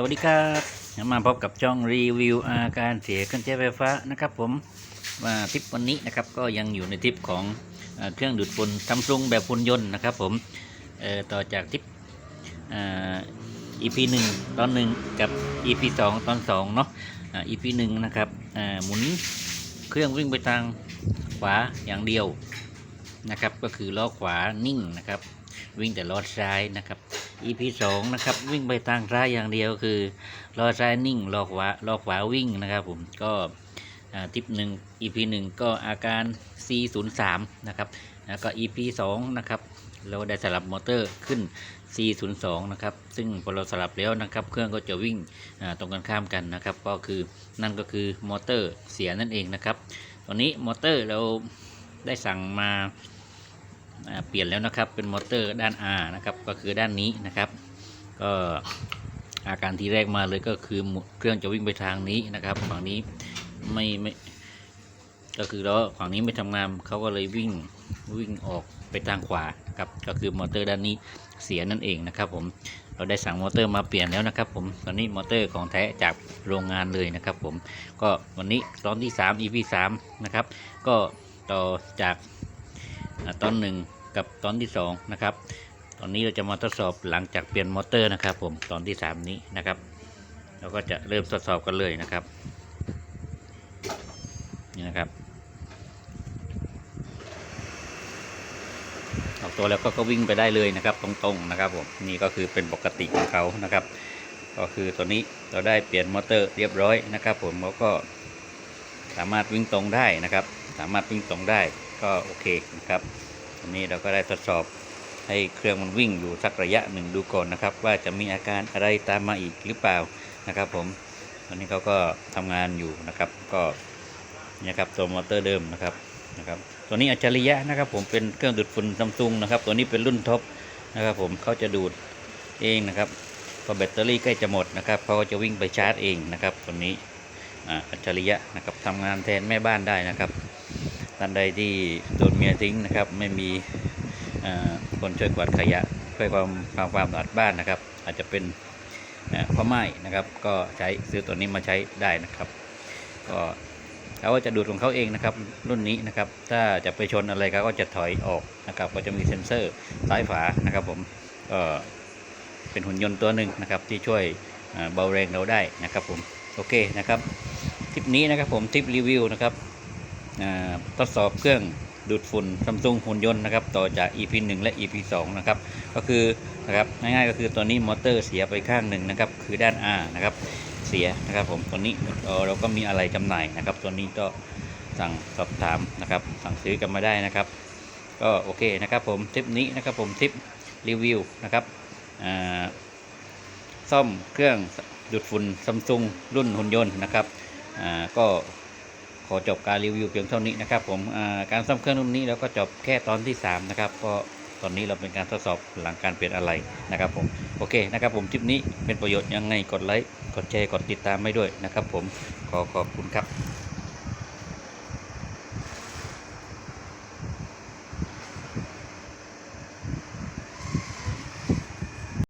สวัสดีครับมาพบกับช่องรีวิวอาการเสียเครื่องใช้ไฟฟ้านะครับผมว่าทริปวันนี้นะครับก็ยังอยู่ในทริปของเอเครื่องดูดฝุ่นซัมซุงแบบหุ่นยนต์นะครับผมต่อจากทริปอ่า EP หนึ่งตอนหนึ่งกับ EP สองตอนสองเนาะอ่า EP หนึ่งนะครับหมุนเครื่องวิ่งไปทางขวาอย่างเดียวนะครับก็คือล้อขวานิ่งนะครับ วิ่งแต่ล้อซ้ายนะครับ EP สองนะครับวิ่งไปทางซ้ายอย่างเดียวคือล้อซ้ายนิ่งล้อขวาล้อขวาวิ่งนะครับ ผมก็ทิปหนึ่ง EP หนึ่งก็อาการ C03 นะครับแล้วก็ EP สองนะครับเราได้สลับมอเตอร์ขึ้น C02 นะครับ ซึ่งพอเราสลับแล้วนะครับ เครื่องก็จะวิ่งตรงกันข้ามกันนะครับ ก็คือนั่นก็คือมอเตอร์เสียนั่นเองนะครับ ตอนนี้มอเตอร์เราได้สั่งมา เปลี่ยนแล้วนะครับเป็นมอเตอร์ด้าน R นะครับก็คือด้านนี้นะครับก็อาการที่แรกมาเลยก็คือเครื่องจะวิ่งไปทางนี้นะครับฝั่งนี้ไม่ไม่ก็คือล้อฝั่งนี้ไม่ทำงานเขาก็เลยวิ่งวิ่งออกไปทางขวาครับก็คือมอเตอร์ด้านนี้เสียนั่นเองนะครับผมเราได้สั่งมอเตอร์มาเปลี่ยนแล้วนะครับผมตอนนี้มอเตอร์ของแท้จากโรงงานเลยนะครับผมก็วันนี้ตอนที่ 3 EP 3นะครับก็ต่อจาก ตอนหนึ่งกับตอนที่สองนะครับ ตอนนี้เราจะมาทดสอบหลังจากเปลี่ยนมอเตอร์นะครับ ผมตอนที่สามนี้นะครับ เราก็จะเริ่มทดสอบกันเลยนะครับ นี่นะครับออกตัวแล้วก็ก็วิ่งไปได้เลยนะครับ ตรงๆนะครับผมนี่ก็คือเป็นปกติของเขานะครับ ก็คือตัวนี้เราได้เปลี่ยนมอเตอร์เรียบร้อยนะครับ ผมแล้วก็สามารถวิ่งตรงได้นะครับ สามารถวิ่งตรงได้ ก็โอเคนะครับอันนี้เราก็ได้ทดสอบให้เครื่องมันวิ่งอยู่สักระยะหนึ่งดูก่อนนะครับ ว่าจะมีอาการอะไรตามมาอีกหรือเปล่านะครับผมตอนนี้เขาก็ทำงานอยู่นะครับ ก็เนี่ยครับตัวมอเตอร์เดิมนะครับนะครับตัวนี้อัจฉริยะนะครับผมเป็นเครื่องดูดฝุ่นซัมซุงนะครับ ตัวนี้เป็นรุ่นท็อปนะครับผมเขาจะดูดเองนะครับพอแบตเตอรี่ใกล้จะหมดนะครับเขาก็จะวิ่งไปชาร์จเองนะครับตัวนี้อัจฉริยะนะครับทำงานแทนแม่บ้านได้นะครับ ท่านใดที่โดนเมียทิ้งนะครับ ไม่มีคนช่วยกวาดขยะช่วยความความความสะอาดบ้านนะครับ อาจจะเป็นเอ่อพ่อไม้นะครับ ก็ใช้ซื้อตัวนี้มาใช้ได้นะครับ ก็เขาจะดูดของเขาเองนะครับ รุ่นนี้นะครับ ถ้าจะไปชนอะไรเขาก็จะถอยออกนะครับ ก็จะมีเซ็นเซอร์ซ้ายฝานะครับ ผมก็เป็นหุ่นยนต์ตัวหนึ่งนะครับ ที่ช่วยเบาแรงเราได้นะครับ ผมโอเคนะครับทริปนี้นะครับผมทริปรีวิวนะครับ ทดสอบเครื่องดูดฝุ่นซัมซุงหุ่นยนต์นะครับต่อจาก EP 1 และ EP 2 นะครับ ก็คือนะครับง่ายๆก็คือตัวนี้มอเตอร์เสียไปข้างหนึ่งนะครับ คือด้าน R นะครับเสียนะครับผมตัวนี้เราก็มีอะไรจำหน่ายนะครับ ตัวนี้ก็สั่งสอบถามนะครับ สั่งซื้อกันมาได้นะครับ ก็โอเคนะครับผมทริปนี้นะครับผมทริปรีวิวนะครับอ่าซ่อมเครื่องดูดฝุ่นซัมซุงรุ่นหุ่นยนต์นะครับอ่าก็ ขอจบการรีวิวเพียงเท่านี้นะครับผมการซ่อมเครื่องรุ่นนี้เราก็จบแค่ตอนที่ 3 นะครับก็ตอนนี้เราเป็นการทดสอบหลังการเปลี่ยนอะไรนะครับผมโอเคนะครับผมคลิปนี้เป็นประโยชน์ยังไงกดไลค์กดแชร์กดติดตามไม่ด้วยนะครับผมขอขอบคุณครับ